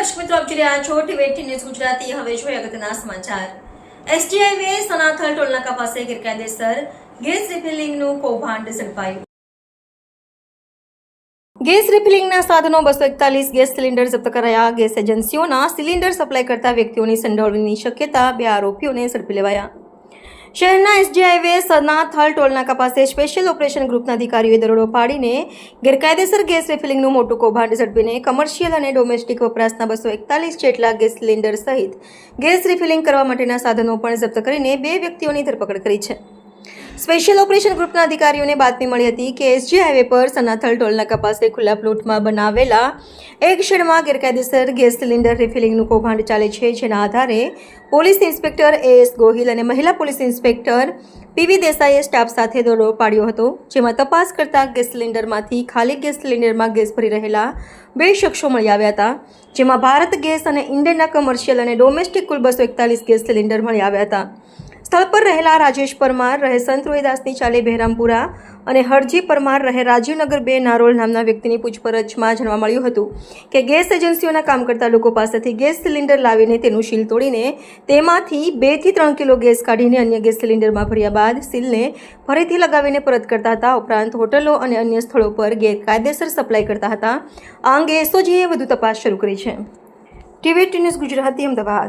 દર્શક મિત્રો, આપ જોઈ રહ્યા છો ટીવી ન્યૂઝ ગુજરાતી. હવે જોઈએ અગત્યના સમાચાર. એસટી હાઈવે સનાથલ ટોલનાકા પાસે ગેરકાયદેસર ગેસ રિફિલિંગનું કૌભાંડ ઝડપાયું. ગેસ રિફિલિંગના સાધનો બસો એકતાલીસ ગેસ સિલિન્ડર જપ્ત કરાયા. ગેસ એજન્સીઓના સિલિન્ડર સપ્લાય કરતા વ્યક્તિઓની સંડોવણીની શક્યતા બે આરોપીઓને ઝડપી લેવાયા. શહેરના એસજી હાઈવે સનાથલ ટોલનાકા પાસે સ્પેશિયલ ઓપરેશન ગ્રુપના અધિકારીઓએ દરોડો પાડીને ગેરકાયદેસર ગેસ રિફિલિંગનું મોટું કૌભાંડ ઝડપીને કમર્શિયલ અને ડોમેસ્ટિક વપરાશના બસો એકતાલીસ જેટલા ગેસ સિલિન્ડર સહિત ગેસ રિફિલિંગ કરવા માટેના સાધનો પણ જપ્ત કરીને બે વ્યક્તિઓની ધરપકડ કરી છે. સ્પેશિયલ ઓપરેશન ગ્રુપના અધિકારીઓને બાતમી મળી હતી કે એસજી હાઈવે પર સનાથલ ટોલનાકા પાસે ખુલ્લા પ્લોટમાં બનાવેલા એક શેડમાં ગેરકાયદેસર ગેસ સિલિન્ડર રિફિલિંગનું કૌભાંડ ચાલે છે, જેના આધારે police inspector A S Gohil અને મહિલા પોલીસ ઇન્સ્પેક્ટર પીવી દેસાઈએ સ્ટાફ સાથે દોરો પાડ્યો હતો, જેમાં તપાસ કરતા ગેસ સિલિન્ડરમાંથી ખાલી ગેસ સિલિન્ડરમાં ગેસ ભરી રહેલા બે શખ્સો મળી આવ્યા હતા, જેમાં ભારત ગેસ અને ઇન્ડિયનના કમર્શિયલ અને ડોમેસ્ટિક કુલ બસો એકતાલીસ ગેસ સિલિન્ડર મળી આવ્યા હતા. સ્થળ પર રહેલા રાજેશ પરમાર, રહે સંત રોહિદાસની ચાલે બહેરામપુરા અને હરજી પરમાર રહે રાજીવનગર બે નારોલ નામના વ્યક્તિની પૂછપરછમાં જાણવા મળ્યું હતું કે ગેસ એજન્સીઓના કામ કરતા લોકો પાસેથી ગેસ સિલિન્ડર લાવીને તેનું સીલ તોડીને તેમાંથી બેથી ત્રણ કિલો ગેસ કાઢીને અન્ય ગેસ સિલિન્ડરમાં ભર્યા બાદ સીલને ફરીથી લગાવીને પરત કરતા હતા. ઉપરાંત હોટલો અને અન્ય સ્થળો પર ગેરકાયદેસર સપ્લાય કરતા હતા. આ અંગે એસઓજીએ વધુ તપાસ શરૂ કરી છે. TV news Gujarati Ahmedabad.